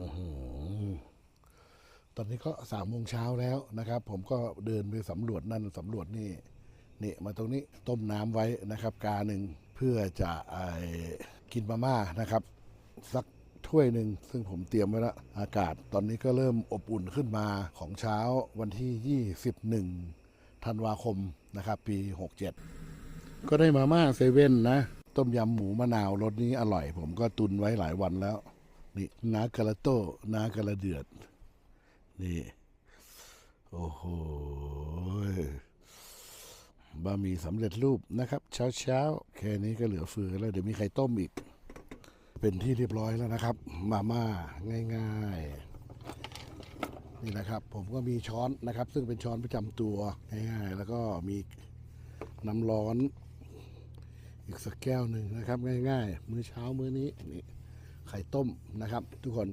อื้อหือตอนนี้ก็สามโมงเช้าแล้วนะครับ ผมก็เดินไปสำรวจนั่นสำรวจนี่นี่มาตรงนี้ต้มน้ำไว้นะครับ กาหนึ่งเพื่อจะไอกินมาม่านะครับ สักถ้วยหนึ่งซึ่งผมเตรียมไว้แล้วอากาศตอนนี้ก็เริ่มอบอุ่นขึ้นมาของเช้าวันที่ 21 ธันวาคมนะครับ ปี 67 ก็ได้มาม่าเซเว่นนะ ต้มยำหมูมะนาวรสนี้อร่อย ผมก็ตุนไว้หลายวันแล้ว นี่นากะละโต้นากะละเดือด นี่ โอ้โหบะหมี่สำเร็จรูปนะครับ เช้าเช้าแค่นี้ก็เหลือเฟือแล้วเดี๋ยวมีไข่ต้มอีก เป็นที่เรียบร้อยแล้วนะครับ มาม่าง่ายๆ นี่นะครับ ผมก็มีช้อนนะครับ ซึ่งเป็นช้อนประจำตัวง่ายๆ แล้วก็มีน้ำร้อน อีกสักแก้วหนึ่งนะครับ ง่ายๆ มื้อเช้ามื้อนี้นี่ ไข่ต้มนะครับ ทุกคน